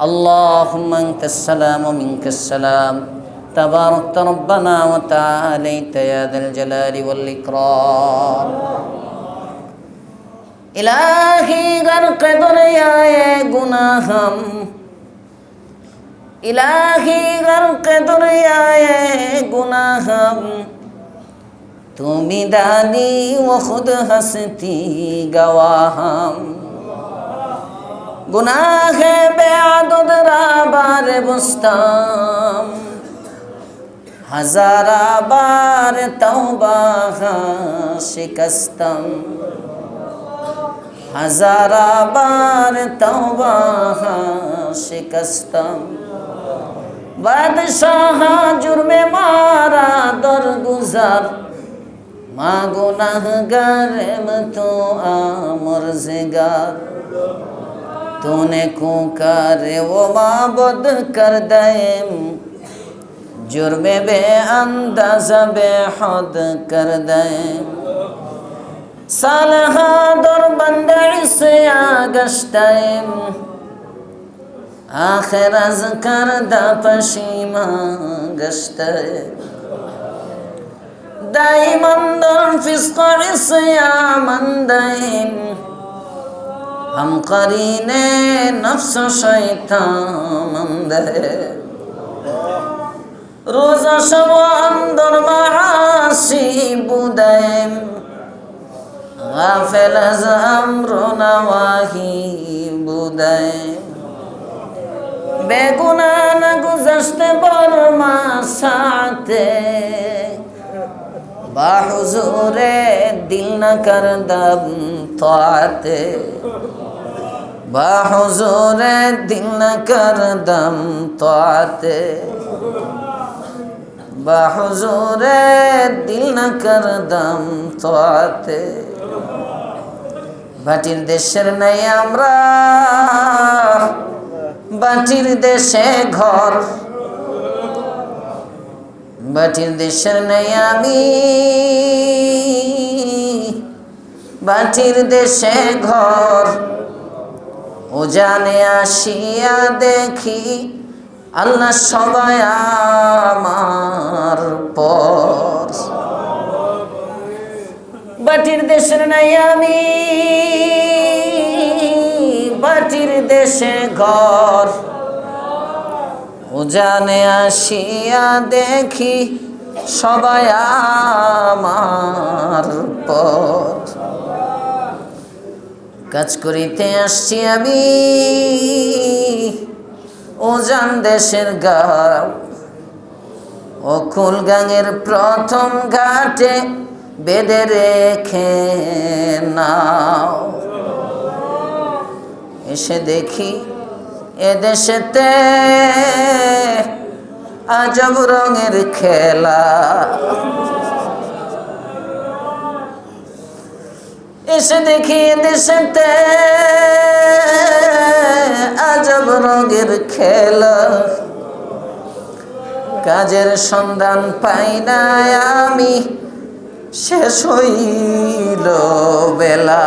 اللهم انت السلام ومنك السلام تباركت ربنا وتعاليت يا ذا الجلال والإكرام إلهي غرق دريا گناہم إلهي غرق دريا گناہم تم دانی و خود ہستی گواہم গুনাহে বেআদদ রাবার বুস্তাম হাজারা বার তওবা শিকস্তম হাজারা বার তওবা শিকস্তম বাদশাহ জুরমে মারা দরগুজার। মা গুনাহগার তো আমর জিগার। तूने कुकर वो माबद कर दम जुर्म बे अंदाज बेहद कर दम सालहा दर बंद से आगश्तम आखिर az करदा पशीमा गश्तम دائما در فسق عصياما دائم ہم قرینے نفس و شیطان اندر রোজা সব অন্দর মাসি বুদায় গাফেল আমরনাওয়াহি বুদায় বেগুনা না গুজস্তে বর্মা সাথে বাহুজুরে দিল না কর দম তোতে বা হুজুরে দিল না করদম তাতে বা হুজুরে দিল না করদম তাতে ভাটির দেশের নাই আমরা, বাটির দেশে ঘর। বাটির দেশের নেই আমি, বাটির দেশে ঘর। ও জানে আসিয়া দেখি আল্লাহ সবাই আমার পর। বাটির দেশের নাই আমি, বাটির দেশে ঘর। উজানে আসিয়া দেখি সবাই আমার পর। কাজ করিতে আসছি আমি। ও ওজান দেশের গাও, অকুল গাঙের প্রথম ঘাটে বেঁধে রেখে নাও। এসে দেখি এদেশেতে আজব রঙের খেলা। এসে দেখি এদেশেতে আজব রঙের খেলা। কাজের সন্ধান পাই না আমি, শেষ হইল বেলা।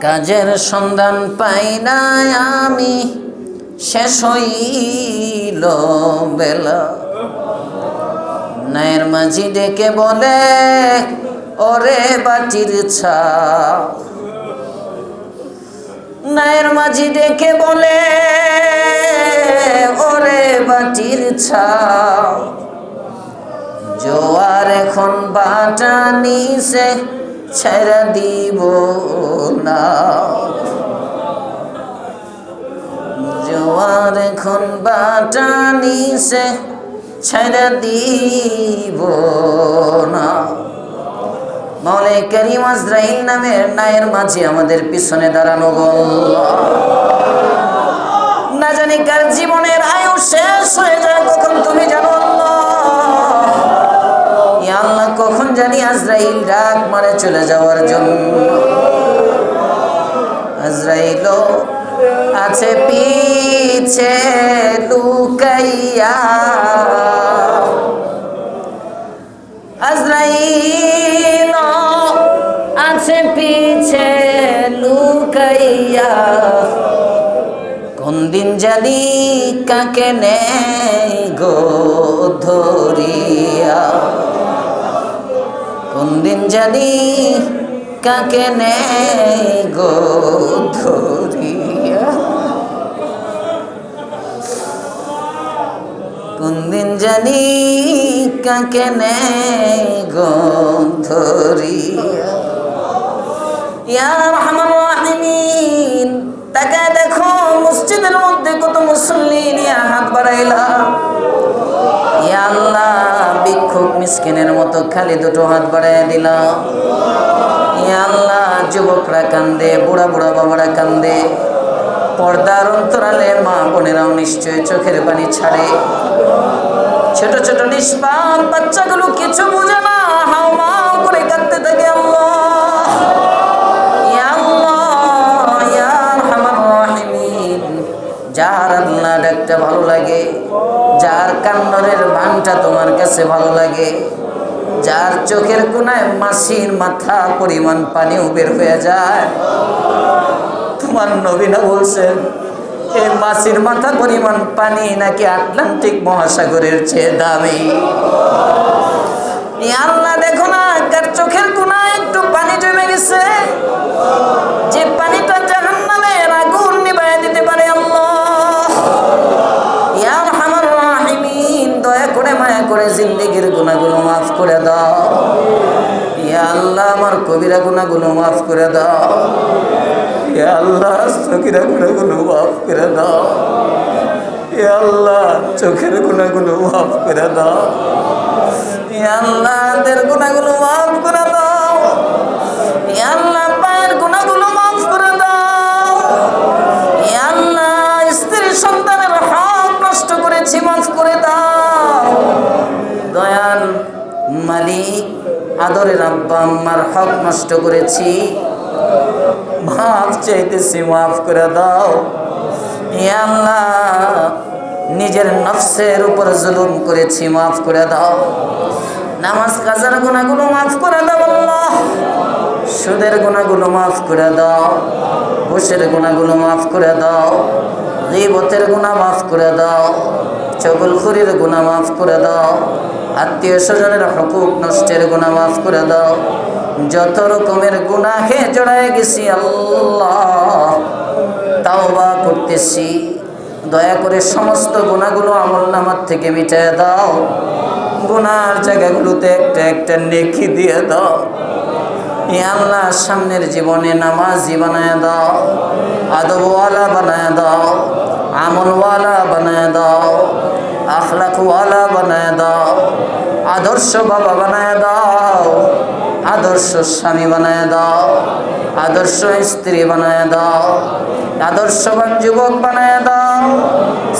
কাজের সন্ধান পাই না আমি, শেষ হইল বেলা। নায়ের মাঝি ডেকে বলে, ওরে বাটির ছা। নায়ের মাঝি ডেকে বলে, ওরে বাটির ছা। জোয়ার এখন বাটা নিছে ছেড়ে দিব না। জোয়ার এখন বাটা নিছে ছেড়ে দিব না। মৌলে করিম আজরাইল নামের নায়ের মাঝে আমাদের পিছনে দাঁড়ানো গল না জানি কার জীবনের আয়ু শেষ হয়ে যায়, কখন তুমি জানো আল্লাহ? কখন জানি আজরাইল ডাক মারে চলে যাওয়ার জন্য। আজরাইল আছে পিছে লুকাইয়া আজরাইল আছে পিছে ফিরাইয়া কোন দিন জানি কাকে নেই গো ধরিয়া কোন দিন জানি কাকে নেই গো ধরিয়া জানি কাকে গো ইয়া রহমান রাহিমিন, তাকে দেখো মসজিদের মধ্যে কত মুসল্লি নিয়ে হাত বাড়াইলাম আল্লাহ, ভিক্ষুক মিসকিনের মতো খালি দুটো হাত বাড়াই দিলাম আল্লাহ, যুবকরা কান্দে, বুড়া বুড়া বাবারা কান্দে। পর্দার অন্তরালে মা বোনেরাও নিশ্চয় চোখের পানি ছাড়ে। ছোট ছোট নিষ্পাপ বাচ্চাগুলো কিছু বুঝে না। হাও মাও করে কাঁদতে থাকে যার আল্লাহ ডাকটা ভালো লাগে, যার কান্নরের বানটা তোমার কাছে ভালো লাগে, যার চোখের কোনায় মাসির মাথা পরিমাণ পানিও বের হয়ে যায়। তোমার নবীনা বলছেন এই মাথা পরিমাণ পানি নাকি আটলান্টিক মহাসাগরের চেয়ে দামি? আল্লাহ চোখের গুনাহগুলো মাফ করে দাও। আল্লাহ, চোখের গুনাহগুলো মাফ করে দাও। আল্লাহ, হাতের গুনাহগুলো মাফ করে দাও। ইয়া আল্লাহ, পায়ের গুনাহগুলো মাফ করে দাও। ইয়া আল্লাহ, স্ত্রী সন্তানের হক নষ্ট করেছি, মাফ করে দাও। দয়াল মালিক, আদরের আব্বা, আম্মার হক নষ্ট করেছি। মাফ চাইতেছি, মাফ করে দাও। আল্লাহ, নিজের নফসের উপর জুলুম করেছি, মাফ করে দাও। নামাজ, কাজার গুণাগুলো মাফ করে দাও সুদের গুণাগুলো মাফ করে দাও। ঘুষের গুণাগুলো মাফ করে দাও। গিবতের গুণা মাফ করে দাও। চগলখুরির গুণা মাফ করে দাও। আত্মীয় স্বজনের হকুক, নষ্টের গুণা মাফ করে দাও। যত রকমের গুনাহে জড়ায় গেছি, আল্লাহ তাওবা করতেছি। দয়া করে সমস্ত গুণাগুলো আমল নামার থেকে মিটায় দাও। গুনার জায়গাগুলোতে একটা একটা নেকি দিয়ে দাও। আল্লাহ সামনের জীবনে নামাজি বানায় দাও, আদবওয়ালা বানায় দাও, আমলওয়ালা বানায় দাও, আখলাকওয়ালা বানায় দাও, আদর্শ বাবা বানায় দাও আদর্শ স্বামী বানায় দাও, আদর্শ স্ত্রী বানায় দাও, আদর্শবান যুবক বানায় দাও,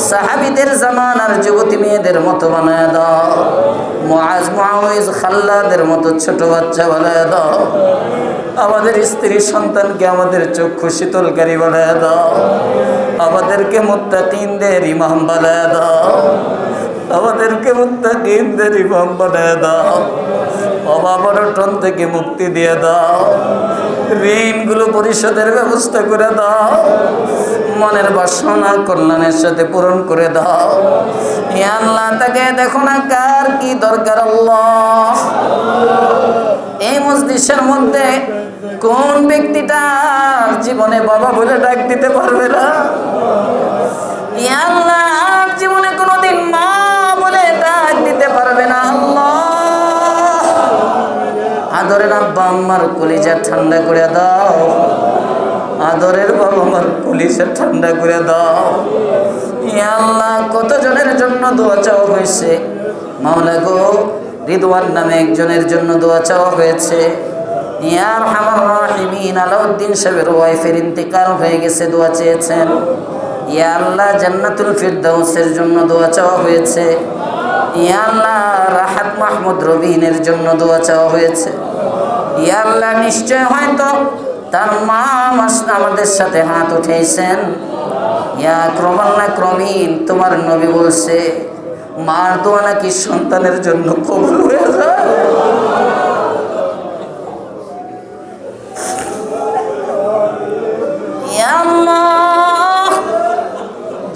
সাহাবিদের জামানার যুবতী মেয়েদের মতো বানায় দাও, মুআজ মুআউইজ খাল্লাদের মতো ছোট বাচ্চা বানায় দাও, আমাদের স্ত্রী সন্তানকে আমাদের চক্ষু শীতলকারী বানায় দাও, আমাদেরকে মুত্তাকিনদের ইমাম বানায় দাও, আমাদেরকে মুত্তাকিনদের ইমাম বানায় দাও অভাব থেকে মুক্তি দিয়ে দাও। ঋণগুলো পরিশোধের ব্যবস্থা করে দাও। মনের বাসনা কল্যাণের সাথে পূরণ করে দাও। আল্লাহ, তাকে দেখো না কার কি দরকার আল্লাহ। এই মসজিদের মধ্যে কোন ব্যক্তিটা জীবনে বাবা বলে ডাক দিতে পারবে না? আব্বা আম্মার কলিজা ঠান্ডা করে দাও। আদরের বাবা আমার কলিজা ঠান্ডা করে দাও। আল্লাহ কত জনের জন্য দোয়া চাওয়া হয়েছে? মাওলা গো, রিদওয়ান নামে একজনের জন্য দোয়া চাওয়া হয়েছে। ইয়ার হামার রাহিমিন, আলাউদ্দিন সাহেবের ওয়াইফের ইন্তেকাল হয়ে গেছে, দোয়া চেয়েছেন। ইয়া আল্লাহ, জান্নাতুল ফিরদাউসের জন্য দোয়া চাওয়া হয়েছে। ইয়া আল্লাহ, রাহাত মাহমুদ রবিনের জন্য দোয়া চাওয়া হয়েছে। ইয়া আল্লাহ নিশ্চয় হয়তো তার মা আমাদের সাথে হাত উঠেছেন। ইয়া ক্রমান্না ক্রমিন, তোমার নবী বলছে, মার তো নাকি সন্তানের জন্য কবুল হয়ে যায়।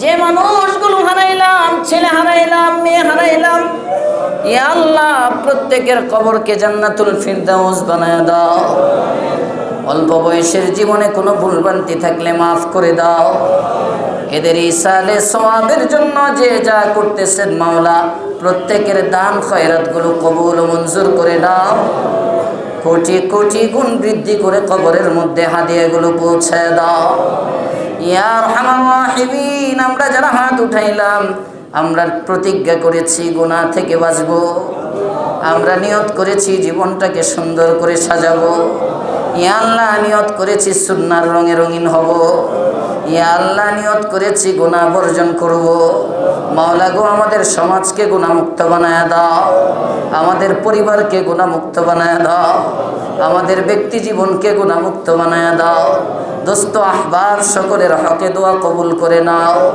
যে মানুষগুলো হারাইলাম, ছেলে হারাইলাম, মেয়ে হারাইলাম আল্লাহ, প্রত্যেকের কবরকে জান্নাতুল ফিরদাউস বানায় দাও। অল্প বয়সের জীবনে কোনো ভুলভ্রান্তি থাকলে মাফ করে দাও। এদের ইসালে সওয়াবের জন্য যে যা করতেছেন মাওলা, প্রত্যেকের দান খয়রাতগুলো কবুল মঞ্জুর করে দাও কোটি কোটি গুণ বৃদ্ধি করে কবরের মধ্যে হাদিয়াগুলো পৌঁছায় দাও। ইয়ার হামাহিবিন আমরা যারা হাত উঠাইলাম আমরা প্রতিজ্ঞা করেছি গোনা থেকে বাঁচব। আমরা নিয়ত করেছি, জীবনটাকে সুন্দর করে সাজাবো। ইয়া আল্লাহ, নিয়ত করেছি সুন্নার রঙে রঙিন হব। ইয়া আল্লাহ, নিয়ত করেছি গোনা বর্জন করব। মাওলা গো আমাদের সমাজকে গুণামুক্ত বানায় দাও। আমাদের পরিবারকে গুণামুক্ত বানায় দাও। আমাদের ব্যক্তি জীবনকে গুণামুক্ত বানায় দাও। দোস্ত আহবার সকলের হকে দোয়া কবুল করে নাও।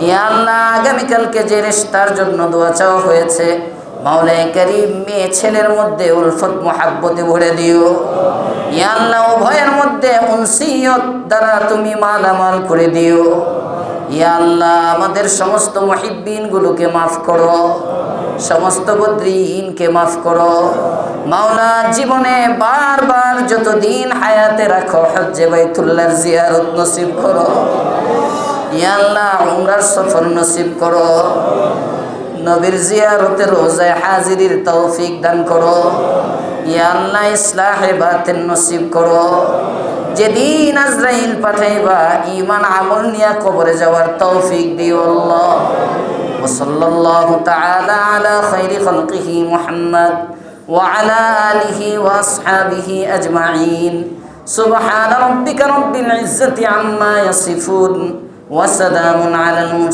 ইয়া আল্লাহ, আগামীকালকে যে রেস্তার জন্য দোয়া চাওয়া হয়েছে মাওলাই করিম, মেয়ে ছেলের মধ্যে উলফত মোহাব্বতে ভরে দিও। ইয়া আল্লাহ, উভয়ের মধ্যে উনসিয়ত দ্বারা তুমি মালামাল করে দিও। ইয়া আল্লাহ, আমাদের সমস্ত মহিব্বিনগুলোকে মাফ করো। সমস্ত বদ্রীনকে মাফ করো। মাওলা, জীবনে বারবার যতদিন হায়াতে রাখো, হজ্জে বাইতুল্লাহর জিয়ারত নসিব করো। ইয়া আল্লাহ, উমরার সফর নসিব করো। নবীর জিয়ারতে রোজায় হাজিরির তৌফিক দান করো। ইয়া আল্লাহ, ইসলাহে বাতেন নসিব করো। যেদিন আজরাইল পাঠাইবা ইমান আমল নিয়া কবরে যাওয়ার তৌফিক দিও আল্লাহ وصلى الله تعالى على خير خلقه محمد وعلى آله وأصحابه أجمعين سبحان ربك رب العزة عما يصفون وسلام على المرسلين